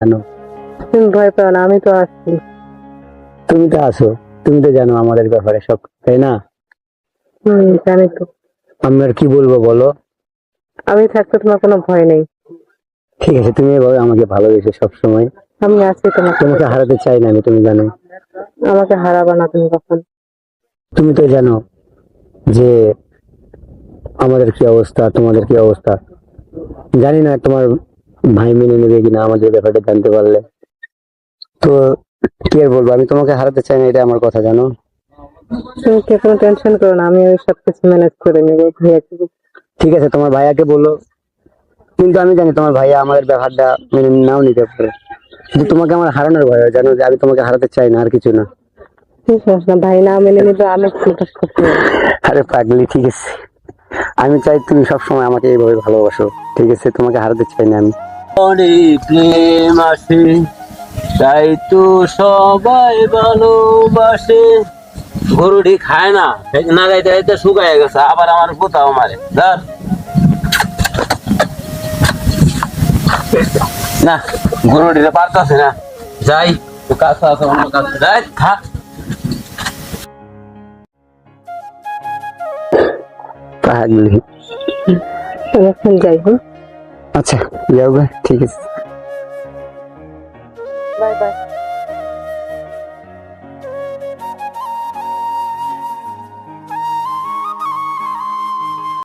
জানো তুমি ভয় পাও না আমি তো আছি তুমি তো আছো তুমি তো জানো আমাদের ব্যাপারে সব তাই না? হম জানি তো। আর কি বলব বলো? আমি থাকতে তোমার কোনো ভয় নেই। ঠিক আছে তুমি এভাবে আমাকে ভালোবেসে সবসময়। আমি আছি তোমার তোমাকে হারাতে চাই না আমি তুমি জানো। আমাকে হারাবা না তুমি কখন। তুমি তো জানো যে আমাদের কি অবস্থা তোমাদের কি অবস্থা। জানি না তোমার ভাই মেনে নেবে কিনা আমাদের ব্যাপারটা জানতে পারলে। তো কি আর বলব আমি তোমাকে হারাতে চাই না এটা আমার কথা জানো? তুমি কে কোনো টেনশন করো না আমি ওই সব কিছু ম্যানেজ করে নেব ভাইয়াকে ঠিক আছে তোমার ভাইয়াকে বলো। কিন্তু আমি জানি তোমার ভাইয়া আমাদের ব্যাপারটা মেনে নাও নিতে পারে। কিন্তু তোমাকে আমার হারানোর ভয় হয়, জানো যে আমি তোমাকে হারাতে চাই না আর কিছু না। ভাই না মেনে নিবে আমি। আরে পাগলি ঠিক আছে। আমি চাই তুমি সবসময় আমাকে এইভাবে ভালোবাসো ঠিক আছে? তোমাকে হারাতে চাই না আমি। অনেক প্রেম আসে তাই তো সবাই ভালোবাসে। গরুটি খায় না না গাইতে গাইতে শুকায় গেছে আবার আমার কোথাও মারে। ধর। না গরুটিতে পারতাছে না। যাই কাছে আছে অন্য কাছে। যাই থাক। পাগলি। এখন যাই হ্যাঁ আচ্ছা যাও ঠিক আছে। Bye bye.